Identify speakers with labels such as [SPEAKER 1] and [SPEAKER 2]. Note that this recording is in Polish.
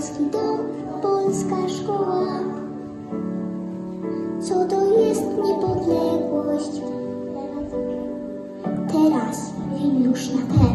[SPEAKER 1] polski dom, polska szkoła. Co to jest niepodległość? Teraz wiem już na pewno.